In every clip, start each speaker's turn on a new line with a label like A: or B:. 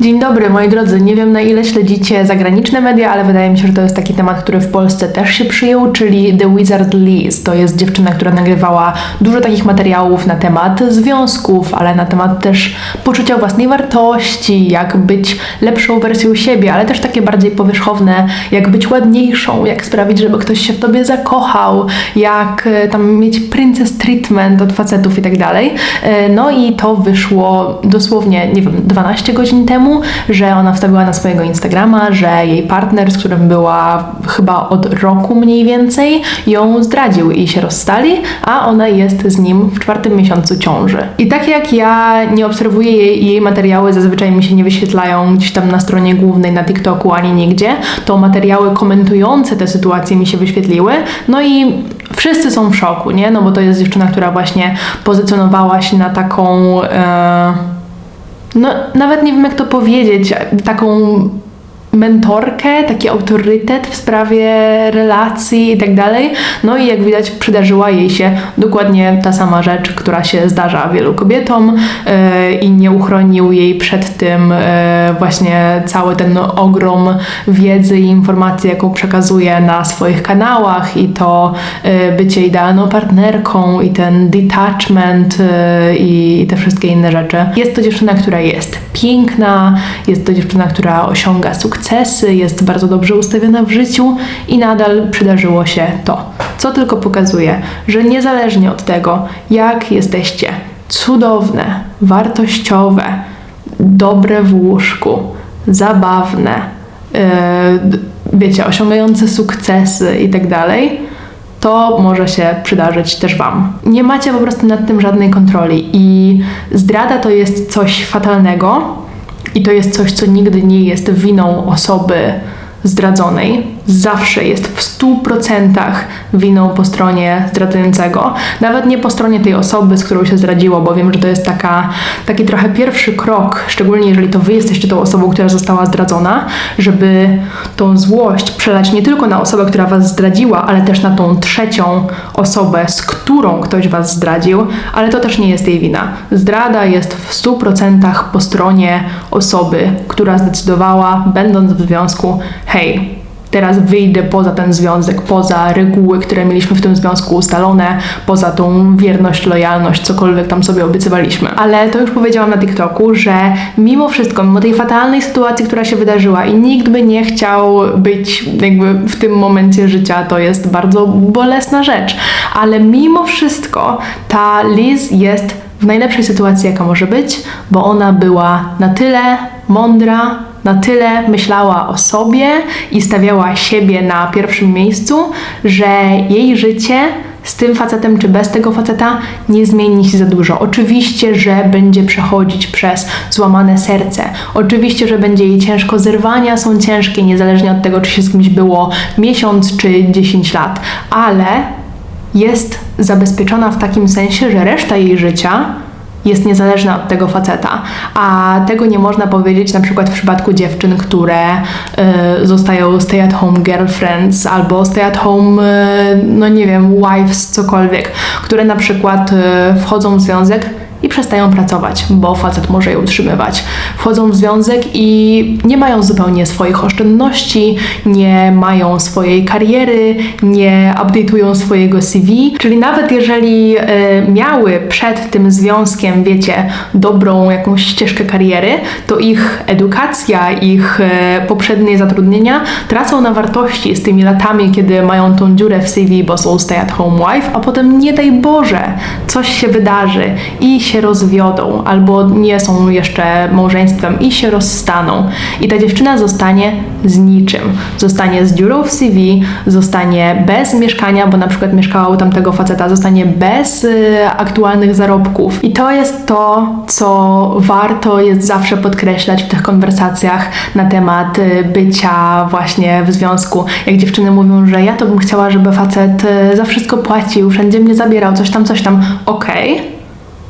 A: Dzień dobry moi drodzy, nie wiem na ile śledzicie zagraniczne media, ale wydaje mi się, że to jest taki temat, który w Polsce też się przyjął, czyli The Wizard Liz. To jest dziewczyna, która nagrywała dużo takich materiałów na temat związków, ale na temat też poczucia własnej wartości, jak być lepszą wersją siebie, ale też takie bardziej powierzchowne, jak być ładniejszą, jak sprawić, żeby ktoś się w tobie zakochał, jak e, tam mieć princess treatment od facetów i tak dalej. E, No i to wyszło dosłownie, nie wiem, 12 godzin temu, że ona wstawiła na swojego Instagrama, że jej partner, z którym była chyba od roku mniej więcej, ją zdradził i się rozstali, a ona jest z nim w czwartym miesiącu ciąży. I tak jak ja nie obserwuję jej, jej materiały, zazwyczaj mi się nie wyświetlają gdzieś tam na stronie głównej na TikToku ani nigdzie, to materiały komentujące te sytuacje mi się wyświetliły. No i wszyscy są w szoku, nie? No bo to jest dziewczyna, która właśnie pozycjonowała się na taką. E, no, nawet nie wiem jak to powiedzieć, taką mentorkę, taki autorytet w sprawie relacji i tak dalej. No i jak widać przydarzyła jej się dokładnie ta sama rzecz, która się zdarza wielu kobietom yy, i nie uchronił jej przed tym yy, właśnie cały ten ogrom wiedzy i informacji, jaką przekazuje na swoich kanałach i to yy, bycie idealną partnerką i ten detachment yy, i te wszystkie inne rzeczy. Jest to dziewczyna, która jest piękna, jest to dziewczyna, która osiąga sukcesy, jest bardzo dobrze ustawiona w życiu i nadal przydarzyło się to, co tylko pokazuje, że niezależnie od tego, jak jesteście cudowne, wartościowe, dobre w łóżku, zabawne, yy, wiecie, osiągające sukcesy i tak dalej, to może się przydarzyć też Wam. Nie macie po prostu nad tym żadnej kontroli i zdrada to jest coś fatalnego i to jest coś, co nigdy nie jest winą osoby zdradzonej. Zawsze jest w 100% winą po stronie zdradzającego. Nawet nie po stronie tej osoby, z którą się zdradziło, bo wiem, że to jest taka, taki trochę pierwszy krok, szczególnie jeżeli to Wy jesteście tą osobą, która została zdradzona, żeby tą złość przelać nie tylko na osobę, która Was zdradziła, ale też na tą trzecią osobę, z którą ktoś Was zdradził, ale to też nie jest jej wina. Zdrada jest w 100% po stronie osoby, która zdecydowała, będąc w związku, hej, teraz wyjdę poza ten związek, poza reguły, które mieliśmy w tym związku ustalone, poza tą wierność, lojalność, cokolwiek tam sobie obiecywaliśmy. Ale to już powiedziałam na TikToku, że mimo wszystko, mimo tej fatalnej sytuacji, która się wydarzyła i nikt by nie chciał być jakby w tym momencie życia, to jest bardzo bolesna rzecz, ale mimo wszystko ta Liz jest w najlepszej sytuacji, jaka może być, bo ona była na tyle mądra, na tyle myślała o sobie i stawiała siebie na pierwszym miejscu, że jej życie z tym facetem czy bez tego faceta nie zmieni się za dużo. Oczywiście, że będzie przechodzić przez złamane serce. Oczywiście, że będzie jej ciężko. Zerwania są ciężkie, niezależnie od tego, czy się z kimś było miesiąc czy 10 lat, ale jest zabezpieczona w takim sensie, że reszta jej życia jest niezależna od tego faceta. A tego nie można powiedzieć na przykład w przypadku dziewczyn, które y, zostają stay at home girlfriends albo stay at home, y, no nie wiem, wives, cokolwiek, które na przykład y, wchodzą w związek i przestają pracować, bo facet może je utrzymywać. Wchodzą w związek i nie mają zupełnie swoich oszczędności, nie mają swojej kariery, nie update'ują swojego CV, czyli nawet jeżeli y, miały przed tym związkiem, wiecie, dobrą jakąś ścieżkę kariery, to ich edukacja, ich y, poprzednie zatrudnienia tracą na wartości z tymi latami, kiedy mają tą dziurę w CV, bo są stay at home wife, a potem nie daj Boże, coś się wydarzy i się rozwiodą, albo nie są jeszcze małżeństwem i się rozstaną. I ta dziewczyna zostanie z niczym. Zostanie z dziurą w CV, zostanie bez mieszkania, bo na przykład mieszkała u tamtego faceta, zostanie bez y, aktualnych zarobków. I to jest to, co warto jest zawsze podkreślać w tych konwersacjach na temat y, bycia właśnie w związku. Jak dziewczyny mówią, że ja to bym chciała, żeby facet y, za wszystko płacił, wszędzie mnie zabierał, coś tam, coś tam. Okej. Okay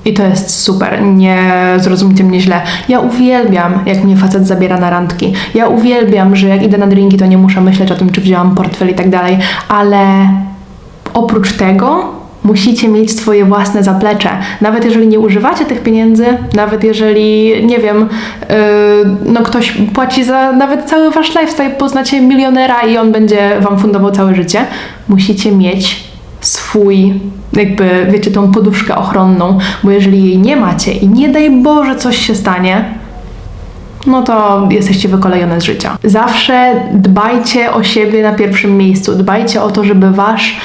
A: i to jest super, nie zrozumcie mnie źle. Ja uwielbiam, jak mnie facet zabiera na randki. Ja uwielbiam, że jak idę na drinki, to nie muszę myśleć o tym, czy wzięłam portfel i tak dalej, ale oprócz tego musicie mieć swoje własne zaplecze. Nawet jeżeli nie używacie tych pieniędzy, nawet jeżeli, nie wiem, yy, no ktoś płaci za nawet cały wasz lifestyle, poznacie milionera i on będzie wam fundował całe życie, musicie mieć swój, jakby, wiecie, tą poduszkę ochronną, bo jeżeli jej nie macie i nie daj Boże coś się stanie, no to jesteście wykolejone z życia. Zawsze dbajcie o siebie na pierwszym miejscu. Dbajcie o to, żeby wasz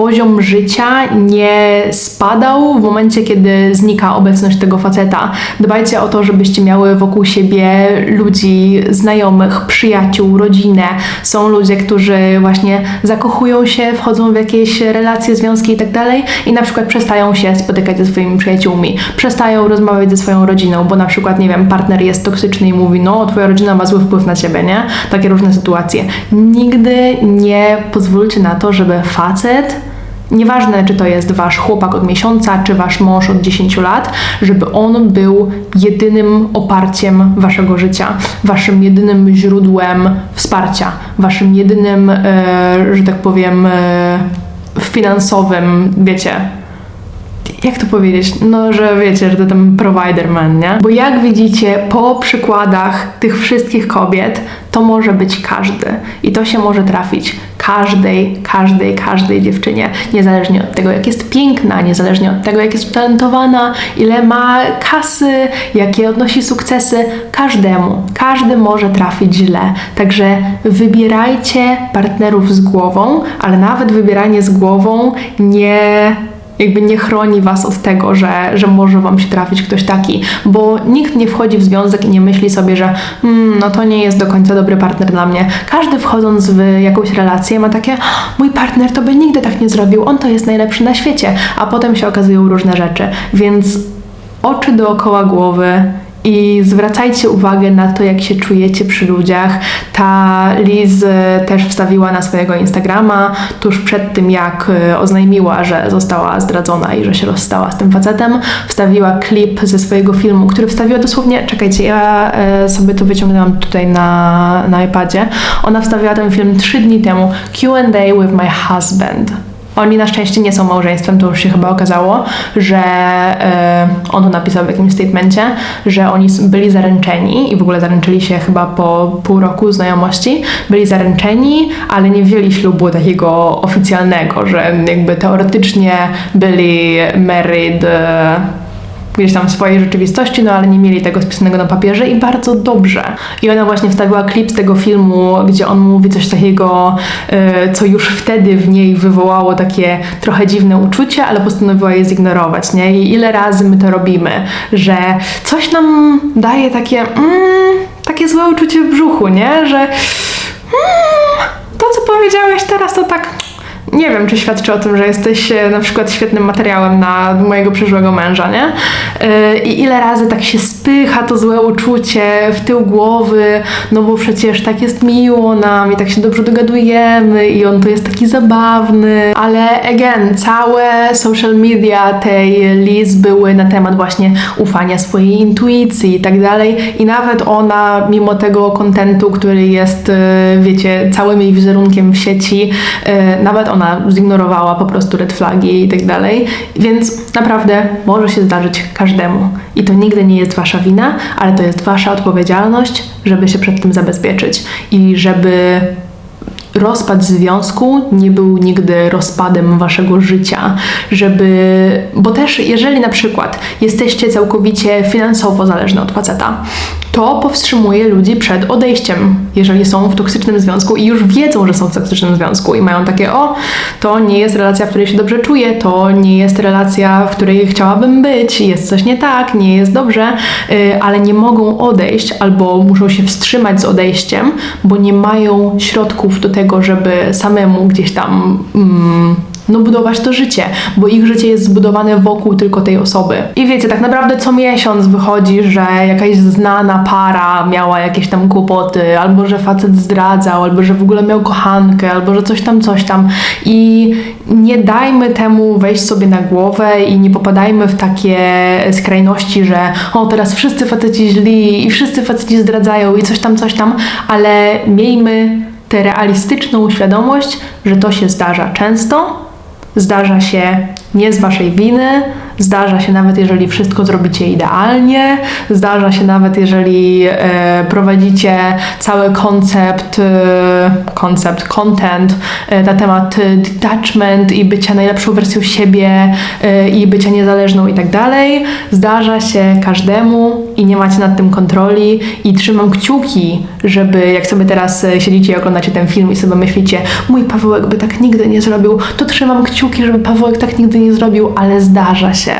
A: poziom życia nie spadał w momencie, kiedy znika obecność tego faceta. Dbajcie o to, żebyście miały wokół siebie ludzi, znajomych, przyjaciół, rodzinę. Są ludzie, którzy właśnie zakochują się, wchodzą w jakieś relacje, związki i tak i na przykład przestają się spotykać ze swoimi przyjaciółmi, przestają rozmawiać ze swoją rodziną, bo na przykład, nie wiem, partner jest toksyczny i mówi, no, twoja rodzina ma zły wpływ na ciebie, nie? Takie różne sytuacje. Nigdy nie pozwólcie na to, żeby facet Nieważne, czy to jest wasz chłopak od miesiąca, czy wasz mąż od 10 lat, żeby on był jedynym oparciem waszego życia, waszym jedynym źródłem wsparcia, waszym jedynym, e, że tak powiem, e, finansowym, wiecie, jak to powiedzieć? No, że wiecie, że to ten provider man, nie? Bo jak widzicie, po przykładach tych wszystkich kobiet, to może być każdy. I to się może trafić każdej, każdej, każdej dziewczynie. Niezależnie od tego, jak jest piękna, niezależnie od tego, jak jest utalentowana, ile ma kasy, jakie odnosi sukcesy. Każdemu, każdy może trafić źle. Także wybierajcie partnerów z głową, ale nawet wybieranie z głową nie jakby nie chroni was od tego, że, że może wam się trafić ktoś taki, bo nikt nie wchodzi w związek i nie myśli sobie, że mm, no to nie jest do końca dobry partner dla mnie. Każdy wchodząc w jakąś relację ma takie, mój partner to by nigdy tak nie zrobił, on to jest najlepszy na świecie, a potem się okazują różne rzeczy, więc oczy dookoła głowy i zwracajcie uwagę na to, jak się czujecie przy ludziach. Ta Liz e, też wstawiła na swojego Instagrama tuż przed tym, jak e, oznajmiła, że została zdradzona i że się rozstała z tym facetem. Wstawiła klip ze swojego filmu, który wstawiła dosłownie, czekajcie, ja e, sobie to wyciągnęłam tutaj na, na iPadzie. Ona wstawiła ten film trzy dni temu. QA with my husband. Oni na szczęście nie są małżeństwem, to już się chyba okazało, że e, on to napisał w jakimś statemencie, że oni byli zaręczeni i w ogóle zaręczyli się chyba po pół roku znajomości. Byli zaręczeni, ale nie wzięli ślubu takiego oficjalnego, że jakby teoretycznie byli married. E, gdzieś tam w swojej rzeczywistości, no ale nie mieli tego spisanego na papierze i bardzo dobrze. I ona właśnie wstawiła klip z tego filmu, gdzie on mówi coś takiego, yy, co już wtedy w niej wywołało takie trochę dziwne uczucie, ale postanowiła je zignorować, nie? I ile razy my to robimy, że coś nam daje takie, mm, takie złe uczucie w brzuchu, nie? Że mm, to, co powiedziałeś teraz, to tak nie wiem, czy świadczy o tym, że jesteś e, na przykład świetnym materiałem na mojego przyszłego męża, nie? E, I ile razy tak się spycha to złe uczucie w tył głowy, no bo przecież tak jest miło nam i tak się dobrze dogadujemy i on to jest taki zabawny, ale again, całe social media tej Liz były na temat właśnie ufania swojej intuicji i tak dalej i nawet ona, mimo tego kontentu, który jest, e, wiecie, całym jej wizerunkiem w sieci, nawet ona zignorowała po prostu red flagi i tak dalej. Więc naprawdę może się zdarzyć każdemu. I to nigdy nie jest wasza wina, ale to jest wasza odpowiedzialność, żeby się przed tym zabezpieczyć i żeby rozpad związku nie był nigdy rozpadem waszego życia, żeby, bo też jeżeli na przykład jesteście całkowicie finansowo zależni od faceta, to powstrzymuje ludzi przed odejściem, jeżeli są w toksycznym związku i już wiedzą, że są w toksycznym związku i mają takie, o, to nie jest relacja, w której się dobrze czuję, to nie jest relacja, w której chciałabym być, jest coś nie tak, nie jest dobrze, yy, ale nie mogą odejść albo muszą się wstrzymać z odejściem, bo nie mają środków do tego, żeby samemu gdzieś tam. Mm, no budować to życie, bo ich życie jest zbudowane wokół tylko tej osoby. I wiecie, tak naprawdę co miesiąc wychodzi, że jakaś znana para miała jakieś tam kłopoty, albo że facet zdradzał, albo że w ogóle miał kochankę, albo że coś tam, coś tam. I nie dajmy temu wejść sobie na głowę i nie popadajmy w takie skrajności, że o, teraz wszyscy faceci źli i wszyscy faceci zdradzają i coś tam, coś tam, ale miejmy tę realistyczną świadomość, że to się zdarza często, zdarza się nie z waszej winy. Zdarza się nawet, jeżeli wszystko zrobicie idealnie. Zdarza się nawet, jeżeli e, prowadzicie cały koncept, e, koncept, content e, na temat e, detachment i bycia najlepszą wersją siebie e, i bycia niezależną i tak dalej. Zdarza się każdemu i nie macie nad tym kontroli i trzymam kciuki, żeby jak sobie teraz e, siedzicie i oglądacie ten film i sobie myślicie, mój Pawełek by tak nigdy nie zrobił, to trzymam kciuki, żeby Pawełek tak nigdy nie zrobił, ale zdarza się.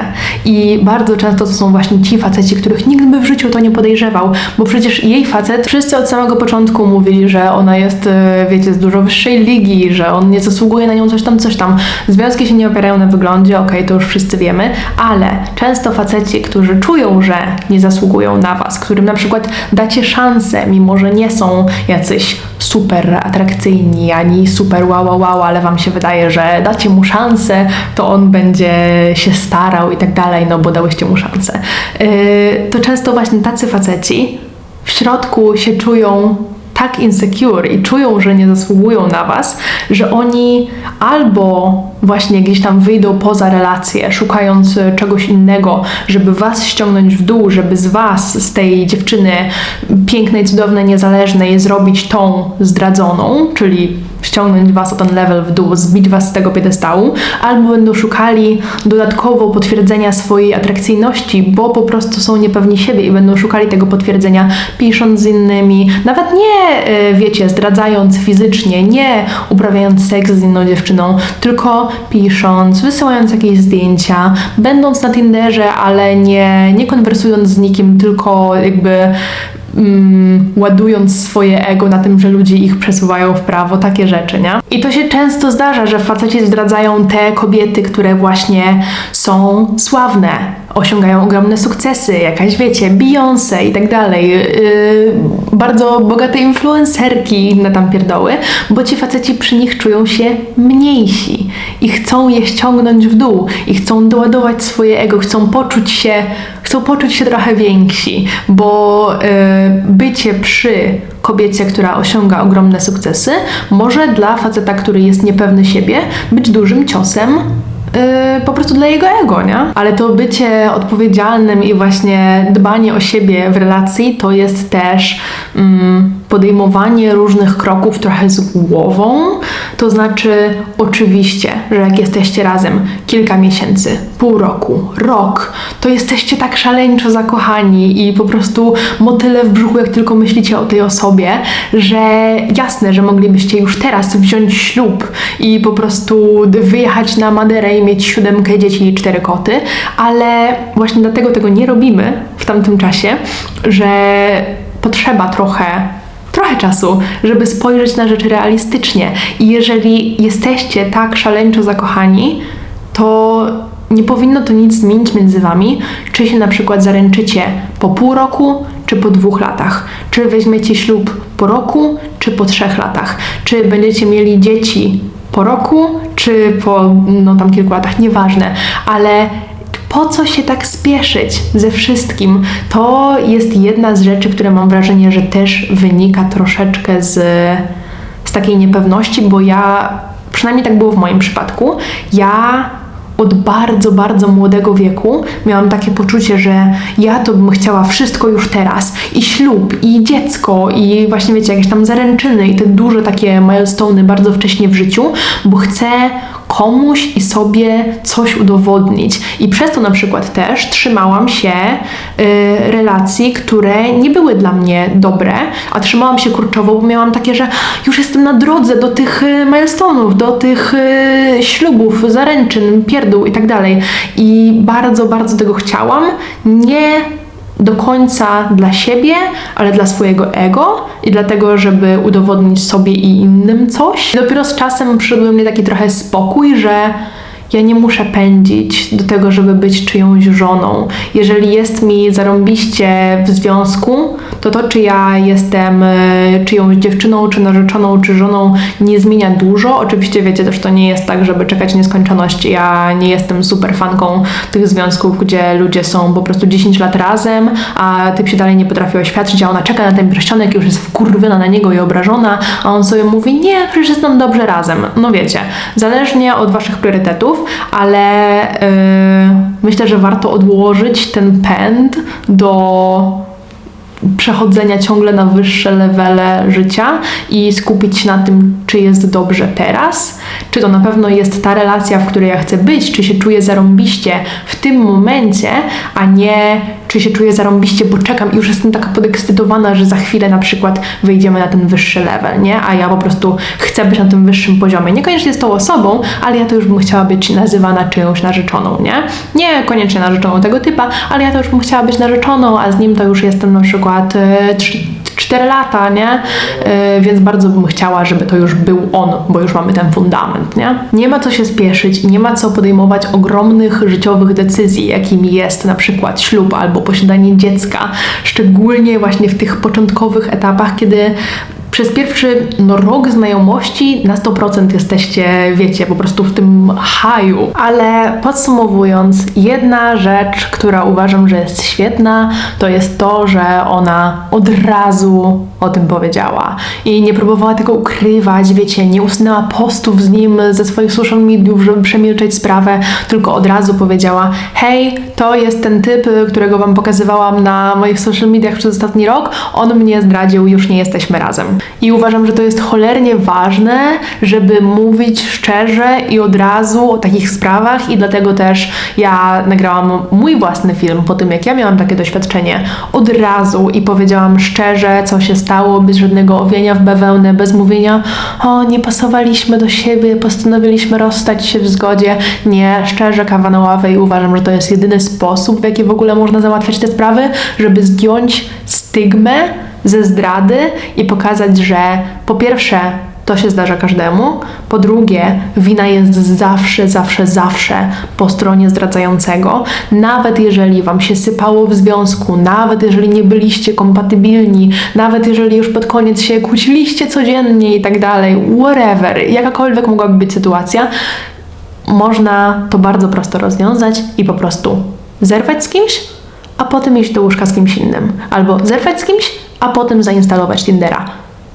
A: I bardzo często to są właśnie ci faceci, których nikt by w życiu to nie podejrzewał, bo przecież jej facet, wszyscy od samego początku mówili, że ona jest, e, wiecie, z dużo wyższej ligi, że on nie zasługuje na nią coś tam, coś tam. Związki się nie opierają na wyglądzie, okej, to już wszyscy wiemy, ale często faceci, którzy czują, że nie zasługują na was, którym na przykład dacie szansę, mimo że nie są jacyś super atrakcyjni, ani super wow, wow, wow, ale wam się wydaje, że dacie mu szansę, to on będzie się starał i tak dalej, no bo dałyście mu szansę. Yy, to często właśnie tacy faceci w środku się czują tak insecure i czują, że nie zasługują na was, że oni albo właśnie gdzieś tam wyjdą poza relacje, szukając e, czegoś innego, żeby was ściągnąć w dół, żeby z was, z tej dziewczyny pięknej, cudownej, niezależnej zrobić tą zdradzoną, czyli ściągnąć was o ten level w dół, zbić was z tego piedestału, albo będą szukali dodatkowo potwierdzenia swojej atrakcyjności, bo po prostu są niepewni siebie i będą szukali tego potwierdzenia pisząc z innymi, nawet nie, y, wiecie, zdradzając fizycznie, nie uprawiając seks z inną dziewczyną, tylko pisząc, wysyłając jakieś zdjęcia, będąc na Tinderze, ale nie, nie konwersując z nikim, tylko jakby mm, ładując swoje ego na tym, że ludzie ich przesuwają w prawo, takie rzeczy, nie? I to się często zdarza, że faceci zdradzają te kobiety, które właśnie są sławne, osiągają ogromne sukcesy, jakaś wiecie, Beyoncé i tak dalej, yy, bardzo bogate influencerki inne tam pierdoły, bo ci faceci przy nich czują się mniejsi i chcą je ściągnąć w dół i chcą doładować swoje ego, chcą poczuć się, chcą poczuć się trochę więksi, bo yy, bycie przy kobiecie, która osiąga ogromne sukcesy, może dla faceta, który jest niepewny siebie, być dużym ciosem Yy, po prostu dla jego ego, nie? Ale to bycie odpowiedzialnym i właśnie dbanie o siebie w relacji to jest też mm, podejmowanie różnych kroków trochę z głową. To znaczy, oczywiście, że jak jesteście razem kilka miesięcy, pół roku, rok, to jesteście tak szaleńczo zakochani i po prostu motyle w brzuchu, jak tylko myślicie o tej osobie, że jasne, że moglibyście już teraz wziąć ślub i po prostu wyjechać na Maderę i mieć siódemkę dzieci i cztery koty, ale właśnie dlatego tego nie robimy w tamtym czasie, że potrzeba trochę trochę czasu, żeby spojrzeć na rzeczy realistycznie. I jeżeli jesteście tak szaleńczo zakochani, to nie powinno to nic zmienić między wami, czy się na przykład zaręczycie po pół roku, czy po dwóch latach, czy weźmiecie ślub po roku, czy po trzech latach, czy będziecie mieli dzieci po roku, czy po no tam kilku latach, nieważne, ale po co się tak spieszyć ze wszystkim? To jest jedna z rzeczy, które mam wrażenie, że też wynika troszeczkę z, z takiej niepewności, bo ja, przynajmniej tak było w moim przypadku, ja od bardzo, bardzo młodego wieku miałam takie poczucie, że ja to bym chciała wszystko już teraz. I ślub, i dziecko, i właśnie wiecie, jakieś tam zaręczyny i te duże takie milestone'y bardzo wcześnie w życiu, bo chcę komuś i sobie coś udowodnić. I przez to na przykład też trzymałam się y, relacji, które nie były dla mnie dobre, a trzymałam się kurczowo, bo miałam takie, że już jestem na drodze do tych y, milestone'ów, do tych y, ślubów, zaręczyn, pierdół i tak dalej. I bardzo, bardzo tego chciałam. Nie do końca dla siebie, ale dla swojego ego i dlatego, żeby udowodnić sobie i innym coś. I dopiero z czasem przyszedł do mnie taki trochę spokój, że ja nie muszę pędzić do tego, żeby być czyjąś żoną. Jeżeli jest mi zarąbiście w związku, to to, czy ja jestem e, czyjąś dziewczyną, czy narzeczoną, czy żoną, nie zmienia dużo. Oczywiście wiecie, też to nie jest tak, żeby czekać nieskończoność. Ja nie jestem super fanką tych związków, gdzie ludzie są po prostu 10 lat razem, a typ się dalej nie potrafi oświadczyć, a ona czeka na ten pierścionek, już jest wkurwiona na niego i obrażona, a on sobie mówi, nie, przecież jestem dobrze razem. No wiecie, zależnie od waszych priorytetów, ale yy, myślę, że warto odłożyć ten pęd do przechodzenia ciągle na wyższe levele życia i skupić się na tym, czy jest dobrze teraz, czy to na pewno jest ta relacja, w której ja chcę być, czy się czuję zarąbiście w tym momencie, a nie czy się czuję zarąbiście, bo czekam i już jestem taka podekscytowana, że za chwilę na przykład wyjdziemy na ten wyższy level, nie? A ja po prostu chcę być na tym wyższym poziomie. Niekoniecznie z tą osobą, ale ja to już bym chciała być nazywana czyjąś narzeczoną, nie? Nie koniecznie narzeczoną tego typa, ale ja to już bym chciała być narzeczoną, a z nim to już jestem na przykład e, 4 lata, nie? Yy, więc bardzo bym chciała, żeby to już był on, bo już mamy ten fundament, nie? Nie ma co się spieszyć nie ma co podejmować ogromnych życiowych decyzji, jakimi jest na przykład ślub albo posiadanie dziecka, szczególnie właśnie w tych początkowych etapach, kiedy przez pierwszy no, rok znajomości na 100% jesteście, wiecie, po prostu w tym haju. Ale podsumowując, jedna rzecz, która uważam, że jest świetna, to jest to, że ona od razu o tym powiedziała. I nie próbowała tego ukrywać, wiecie, nie usunęła postów z nim ze swoich social mediów, żeby przemilczeć sprawę, tylko od razu powiedziała: Hej, to jest ten typ, którego wam pokazywałam na moich social mediach przez ostatni rok, on mnie zdradził, już nie jesteśmy razem. I uważam, że to jest cholernie ważne, żeby mówić szczerze i od razu o takich sprawach, i dlatego też ja nagrałam mój własny film po tym, jak ja miałam takie doświadczenie od razu i powiedziałam szczerze, co się stało, bez żadnego owienia w bawełnę, bez mówienia, o, nie pasowaliśmy do siebie, postanowiliśmy rozstać się w zgodzie. Nie, szczerze, kawa na ławę i uważam, że to jest jedyny sposób, w jaki w ogóle można załatwiać te sprawy, żeby zdjąć stygmę ze zdrady i pokazać, że po pierwsze to się zdarza każdemu, po drugie wina jest zawsze, zawsze, zawsze po stronie zdradzającego, nawet jeżeli wam się sypało w związku, nawet jeżeli nie byliście kompatybilni, nawet jeżeli już pod koniec się kłóciliście codziennie i tak dalej, whatever, jakakolwiek mogłaby być sytuacja, można to bardzo prosto rozwiązać i po prostu zerwać z kimś, a potem iść do łóżka z kimś innym. Albo zerwać z kimś, a potem zainstalować Tindera.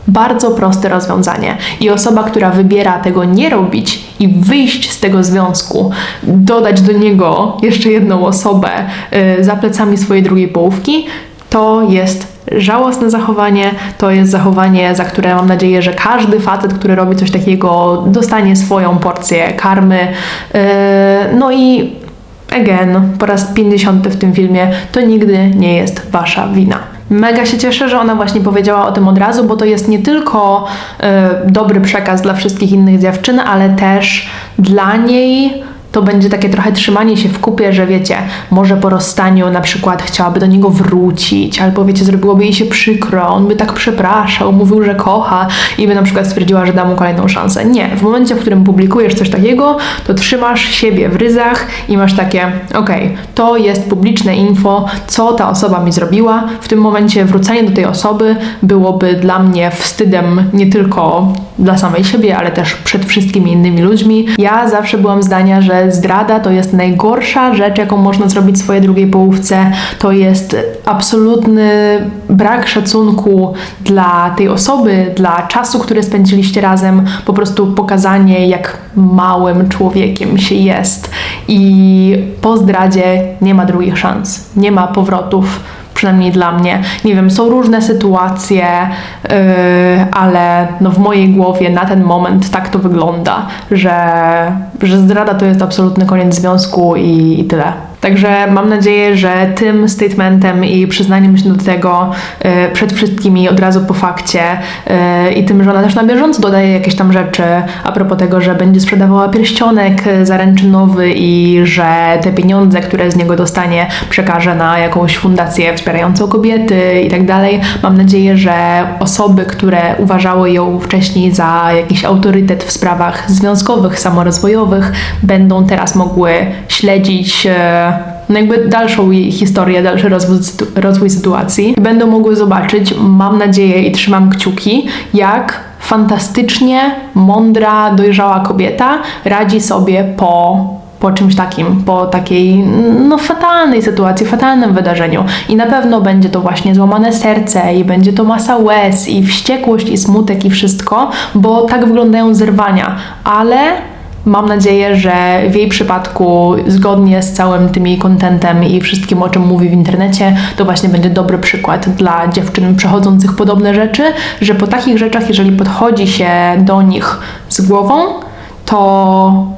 A: Bardzo proste rozwiązanie. I osoba, która wybiera tego nie robić i wyjść z tego związku, dodać do niego jeszcze jedną osobę yy, za plecami swojej drugiej połówki, to jest żałosne zachowanie, to jest zachowanie, za które mam nadzieję, że każdy facet, który robi coś takiego, dostanie swoją porcję karmy. Yy, no i again, po raz 50 w tym filmie, to nigdy nie jest wasza wina. Mega się cieszę, że ona właśnie powiedziała o tym od razu, bo to jest nie tylko y, dobry przekaz dla wszystkich innych dziewczyn, ale też dla niej to będzie takie trochę trzymanie się w kupie, że wiecie, może po rozstaniu na przykład chciałaby do niego wrócić, albo wiecie, zrobiłoby jej się przykro, on by tak przepraszał, mówił, że kocha i by na przykład stwierdziła, że da mu kolejną szansę. Nie, w momencie, w którym publikujesz coś takiego, to trzymasz siebie w ryzach i masz takie, okej, okay, to jest publiczne info, co ta osoba mi zrobiła. W tym momencie wrócenie do tej osoby byłoby dla mnie wstydem nie tylko dla samej siebie, ale też przed wszystkimi innymi ludźmi. Ja zawsze byłam zdania, że zdrada to jest najgorsza rzecz, jaką można zrobić swojej drugiej połówce. To jest absolutny brak szacunku dla tej osoby, dla czasu, który spędziliście razem, po prostu pokazanie, jak małym człowiekiem się jest. I po zdradzie nie ma drugich szans, nie ma powrotów przynajmniej dla mnie. Nie wiem, są różne sytuacje, yy, ale no w mojej głowie na ten moment tak to wygląda, że, że zdrada to jest absolutny koniec związku i, i tyle. Także mam nadzieję, że tym statementem i przyznaniem się do tego y, przed wszystkimi od razu po fakcie y, i tym, że ona też na bieżąco dodaje jakieś tam rzeczy a propos tego, że będzie sprzedawała pierścionek zaręczynowy i że te pieniądze, które z niego dostanie, przekaże na jakąś fundację wspierającą kobiety i tak dalej. Mam nadzieję, że osoby, które uważały ją wcześniej za jakiś autorytet w sprawach związkowych, samorozwojowych, będą teraz mogły śledzić y, no jakby dalszą historię, dalszy rozwój, rozwój sytuacji. Będą mogły zobaczyć, mam nadzieję i trzymam kciuki, jak fantastycznie mądra, dojrzała kobieta radzi sobie po po czymś takim, po takiej no fatalnej sytuacji, fatalnym wydarzeniu. I na pewno będzie to właśnie złamane serce i będzie to masa łez i wściekłość i smutek i wszystko, bo tak wyglądają zerwania, ale mam nadzieję, że w jej przypadku, zgodnie z całym tym jej contentem i wszystkim, o czym mówi w internecie, to właśnie będzie dobry przykład dla dziewczyn przechodzących podobne rzeczy, że po takich rzeczach, jeżeli podchodzi się do nich z głową, to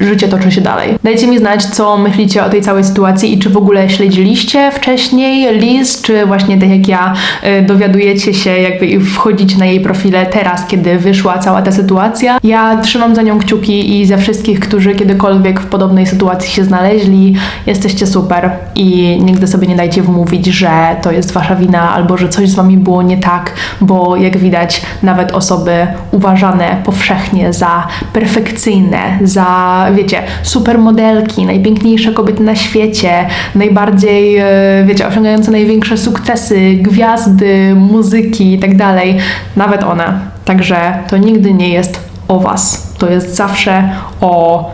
A: życie toczy się dalej. Dajcie mi znać, co myślicie o tej całej sytuacji i czy w ogóle śledziliście wcześniej Liz, czy właśnie tak jak ja y, dowiadujecie się jakby i wchodzicie na jej profile teraz, kiedy wyszła cała ta sytuacja. Ja trzymam za nią kciuki i za wszystkich, którzy kiedykolwiek w podobnej sytuacji się znaleźli. Jesteście super i nigdy sobie nie dajcie wmówić, że to jest wasza wina albo że coś z wami było nie tak, bo jak widać, nawet osoby uważane powszechnie za perfekcyjne, za wiecie, supermodelki, najpiękniejsze kobiety na świecie, najbardziej, e, wiecie, osiągające największe sukcesy, gwiazdy, muzyki i tak dalej, nawet one. Także to nigdy nie jest o was. To jest zawsze o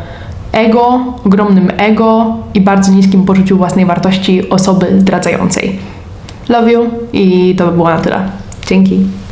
A: ego, ogromnym ego i bardzo niskim poczuciu własnej wartości osoby zdradzającej. Love you i to by było na tyle. Dzięki.